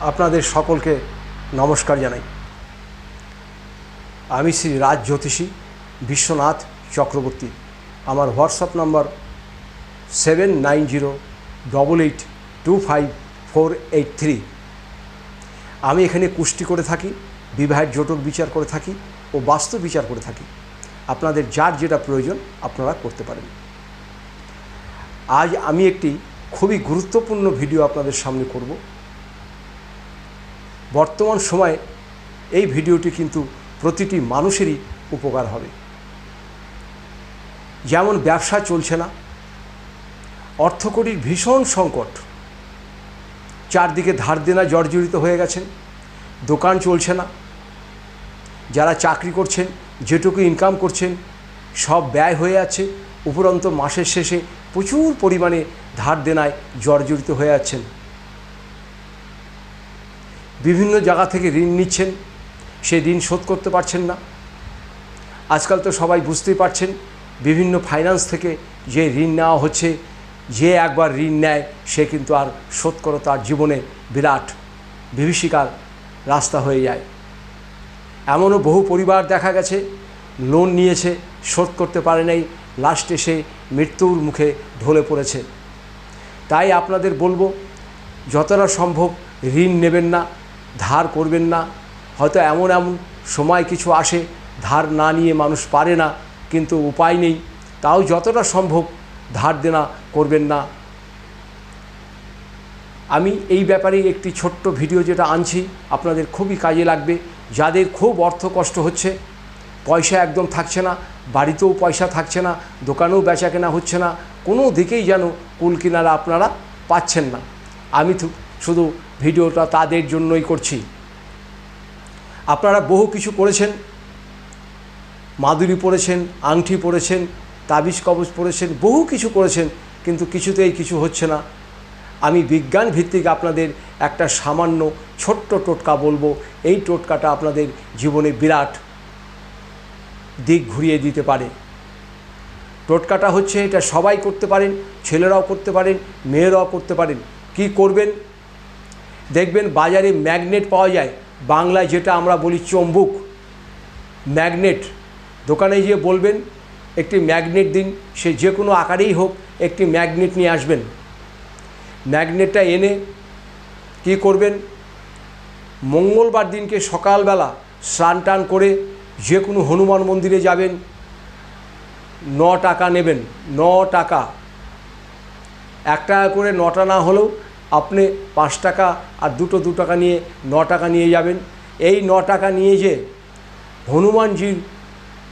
আপনাদের সকলকে নমস্কার জানাই। আমি শ্রী রাজ জ্যোতিষী বিশ্বনাথ চক্রবর্তী। আমার WhatsApp number seven nine zero double eight two five four eight three. আমি এখানে কুষ্টি করে থাকি, বিবাহের জটক বিচার করে থাকি ও বাস্তু বিচার করে থাকি। আপনাদের যার যেটা প্রয়োজন আপনারা করতে পারেন। আজ আমি একটি খুবই গুরুত্বপূর্ণ ভিডিও আপনাদের সামনে করব। বর্তমান সময়ে এই ভিডিওটি কিন্তু প্রতিটি মানুষেরই উপকার হবে। যেমন ব্যবসা চলছে না অর্থকরীর ভীষণ সংকট। চারদিকে ধার দেনা জর্জরিত হয়ে গেছেন দোকান চলছে না। যারা চাকরি করছেন, যেটুকু ইনকাম করছেন, সব ব্যয় হয়ে আছে, উপরন্ত মাসের শেষে প্রচুর পরিমাণে ধার দেনায় জর্জরিত হয়ে যাচ্ছেন বিভিন্ন জায়গা থেকে ঋণ নিচ্ছেন সে ঋণ শোধ করতে পারছেন না। আজকাল তো সবাই বুঝতেই পারছেন, বিভিন্ন ফাইন্যান্স থেকে যে ঋণ নেওয়া হচ্ছে, যে একবার ঋণ নেয়, সে কিন্তু আর শোধ করো তার জীবনে বিরাট বিভীষিকার রাস্তা হয়ে যায়। এমনও বহু পরিবার দেখা গেছে লোন নিয়েছে, শোধ করতে পারে নাই লাস্টে সে মৃত্যুর মুখে ঢলে পড়েছে। তাই আপনাদের বলব, যতটা সম্ভব ঋণ নেবেন না ধার করবেন না। হয়তো এমন এমন সময় কিছু আসে, ধার না নিয়ে মানুষ পারে না, কিন্তু উপায় নেই। তাও যতটা সম্ভব ধার দেনা করবেন না। আমি এই ব্যাপারে একটি ছোট্ট ভিডিও যেটা আনছি, আপনাদের খুবই কাজে লাগবে। যাদের খুব অর্থ কষ্ট হচ্ছে, পয়সা একদম থাকছে না, বাড়িতেও পয়সা থাকছে না, দোকানেও বেচা কেনা হচ্ছে না, কোনো দিকেই যেন কুল কিনারা আপনারা পাচ্ছেন না। আমি শুধু ভিডিওটা তাদের জন্যই করছি। আপনারা বহু কিছু করেছেন। মাদুরি পড়েছেন আংটি পড়েছেন, তাবিজ কবজ পড়েছেন, বহু কিছু করেছেন, কিন্তু কিছুতেই কিছু হচ্ছে না। আমি বিজ্ঞান ভিত্তিক আপনাদের একটা সামান্য ছোট্ট টোটকা বলব। এই টোটকাটা আপনাদের জীবনে বিরাট দিক ঘুরিয়ে দিতে পারে। টোটকাটা হচ্ছে এটা সবাই করতে পারেন, ছেলেরাও করতে পারেন, মেয়েরাও করতে পারেন। কি করবেন? দেখবেন বাজারে ম্যাগনেট পাওয়া যায়। বাংলায় যেটা আমরা বলি চম্বুক। ম্যাগনেট। দোকানে গিয়ে বলবেন, একটি ম্যাগনেট দিন, সে যে কোনো আকারেই হোক একটি ম্যাগনেট নিয়ে আসবেন। ম্যাগনেটটা এনে কি করবেন? মঙ্গলবার দিনকে সকালবেলা স্নান টান করে যে কোনো হনুমান মন্দিরে যাবেন। ন টাকা নেবেন, ন টাকা। এক টাকা করে নটা না হলেও আপনি পাঁচ টাকা আর দুটো দু টাকা নিয়ে ন টাকা নিয়ে যাবেন। এই ন টাকা নিয়ে যে হনুমানজির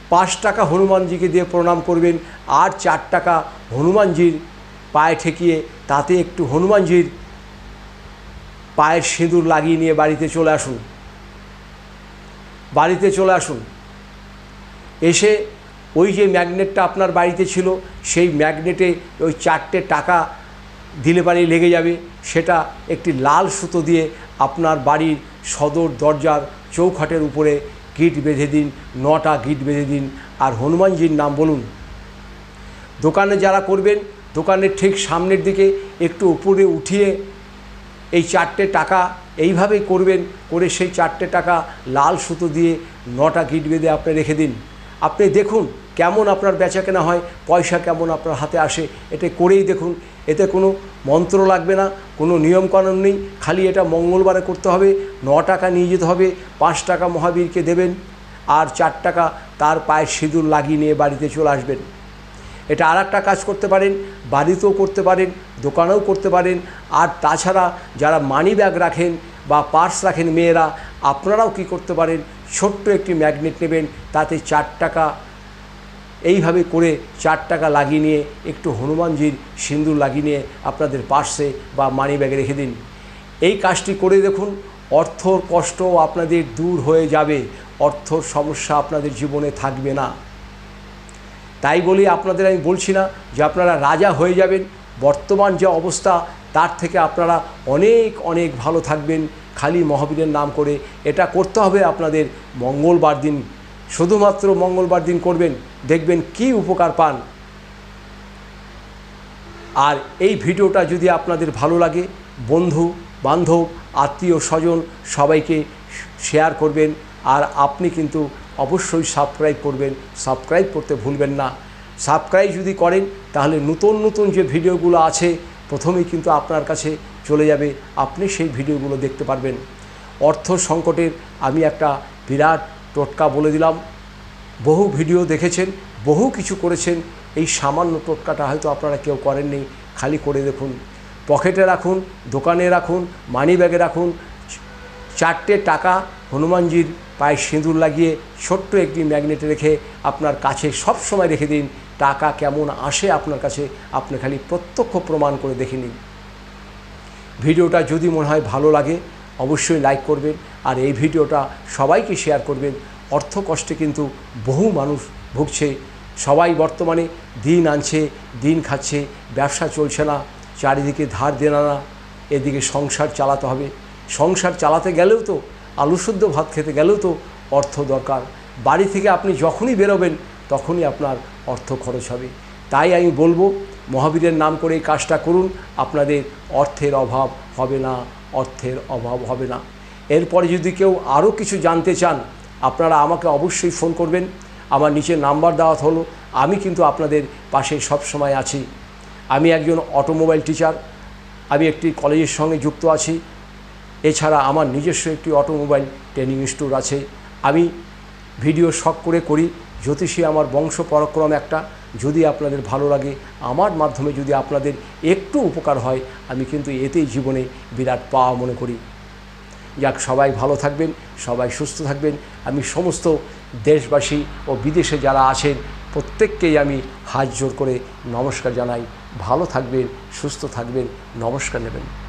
পাঁচ টাকা হনুমানজিকে দিয়ে প্রণাম করবেন আর চার টাকা হনুমানজির পায়ে ঠেকিয়ে তাতে একটু হনুমানজির পায়ের সিঁদুর লাগিয়ে নিয়ে বাড়িতে চলে আসুন। বাড়িতে চলে আসুন। এসে ওই যে ম্যাগনেটটা আপনার বাড়িতে ছিল, সেই ম্যাগনেটে ওই চারটে টাকা দিলে বাড়ি লেগে যাবে, সেটা একটি লাল সুতো দিয়ে আপনার বাড়ির সদর দরজার চৌখাটের উপরে গিট বেঁধে দিন, নটা গিট বেঁধে দিন, আর হনুমানজির নাম বলুন। দোকানে যারা করবেন, দোকানের ঠিক সামনের দিকে একটু উপরে উঠিয়ে এই চারটে টাকা এইভাবেই করবেন, করে সেই চারটে টাকা লাল সুতো দিয়ে নটা গিট বেঁধে আপনি রেখে দিন। আপনি দেখুন কেমন আপনার বেচা কেনা হয়, পয়সা কেমন আপনার হাতে আসে, এটা করেই দেখুন। এতে কোনো মন্ত্র লাগবে না, কোনো নিয়মকানুন নেই, খালি এটা মঙ্গলবারে করতে হবে, ন টাকা নিয়ে যেতে হবে, পাঁচ টাকা মহাবীরকে দেবেন, আর চার টাকা তার পায়ে সিঁদুর লাগিয়ে নিয়ে বাড়িতে চলে আসবেন। এটা আর একটা কাজ করতে পারেন, বাড়িতেও করতে পারেন, দোকানেও করতে পারেন, আর তাছাড়া যারা মানি ব্যাগ রাখেন বা পার্স রাখেন মেয়েরা, আপনারাও কি করতে পারেন, ছোট্ট একটি ম্যাগনেট নেবেন, তাতে চার টাকা এইভাবে করে চার টাকা লাগিয়ে নিয়ে, একটু হনুমানজির সিন্দুর লাগিয়ে নিয়ে আপনাদের পার্সে বা মানি ব্যাগে রেখে দিন। এই কাজটি করে দেখুন, অর্থর কষ্ট আপনাদের দূর হয়ে যাবে, অর্থর সমস্যা আপনাদের জীবনে থাকবে না। তাই বলি আপনাদের আমি বলছি না যে আপনারা রাজা হয়ে যাবেন, বর্তমান যে অবস্থা তার থেকে আপনারা অনেক অনেক ভালো থাকবেন। খালি মহাবীরের নাম করে এটা করতে হবে আপনাদের মঙ্গলবার দিন শুধুমাত্র মঙ্গলবার দিন করবেন, দেখবেন কি উপকার পান। আর এই ভিডিওটা যদি আপনাদের ভালো লাগে, বন্ধু, বান্ধব, আত্মীয়, স্বজন, সবাইকে শেয়ার করবেন। আর আপনি কিন্তু অবশ্যই সাবস্ক্রাইব করবেন। সাবস্ক্রাইব করতে ভুলবেন না। সাবস্ক্রাইব যদি করেন, তাহলে নতুন নতুন যে ভিডিওগুলো আছে, প্রথমেই কিন্তু আপনার কাছে চলে যাবে। আপনি সেই ভিডিওগুলো দেখতে পারবেন। অর্থ সংকটের আমি একটা বিরাট টোটকা বলে দিলাম। বহু ভিডিও দেখেছেন, বহু কিছু করেছেন। এই সামান্য টোটকাটা হয়তো আপনারা কেউ করেননি। খালি করে দেখুন। পকেটে রাখুন, দোকানে রাখুন, মানি ব্যাগে রাখুন। চারটে টাকা হনুমানজির পায়ে সিঁদুর লাগিয়ে ছোট্ট একটি ম্যাগনেটে রেখে আপনার কাছে সব সময় রেখে দিন। টাকা কেমন আসে আপনার কাছে, আপনি খালি প্রত্যক্ষ প্রমাণ করে দেখে নিন। ভিডিওটা যদি মনে হয় ভালো লাগে অবশ্যই লাইক করবেন আর এই ভিডিওটা সবাইকে শেয়ার করবেন। অর্থ কষ্টে কিন্তু বহু মানুষ ভুগছে। সবাই বর্তমানে দিন আনছে, দিন খাচ্ছে, ব্যবসা চলছে না, চারিদিকে ধার দেনা না, এদিকে সংসার চালাতে হবে। সংসার চালাতে গেলেও তো, আলু শুদ্ধ ভাত খেতে গেলেও তো অর্থ দরকার। বাড়ি থেকে আপনি যখনই বেরোবেন, তখনই আপনার অর্থ খরচ হবে। তাই আমি বলব মহাবীরের নাম করে এই কাজটা করুন, আপনাদের অর্থের অভাব হবে না, অর্থের অভাব হবে না। এরপরে যদি কেউ আরও কিছু জানতে চান, আপনারা আমাকে অবশ্যই ফোন করবেন। আমার নিচে নাম্বার দেওয়া হলো, আমি কিন্তু আপনাদের পাশে সব সময় আছি। আমি একজন অটোমোবাইল টিচার, আমি একটি কলেজের সঙ্গে যুক্ত আছি। এছাড়া আমার নিজস্ব একটি অটোমোবাইল ট্রেনিং স্টোর আছে। আমি ভিডিও শখ করে করি জ্যোতিষী আমার বংশ পরাক্রম একটা। যদি আপনাদের ভালো লাগে, আমার মাধ্যমে যদি আপনাদের একটু উপকার হয়, আমি কিন্তু এতেই জীবনে বিরাট পাওয়া মনে করি। যাক, সবাই ভালো থাকবেন, সবাই সুস্থ থাকবেন। আমি সমস্ত দেশবাসী ও বিদেশে যারা আছেন, প্রত্যেককেই আমি হাত জোর করে নমস্কার জানাই। ভালো থাকবেন, সুস্থ থাকবেন, নমস্কার নেবেন।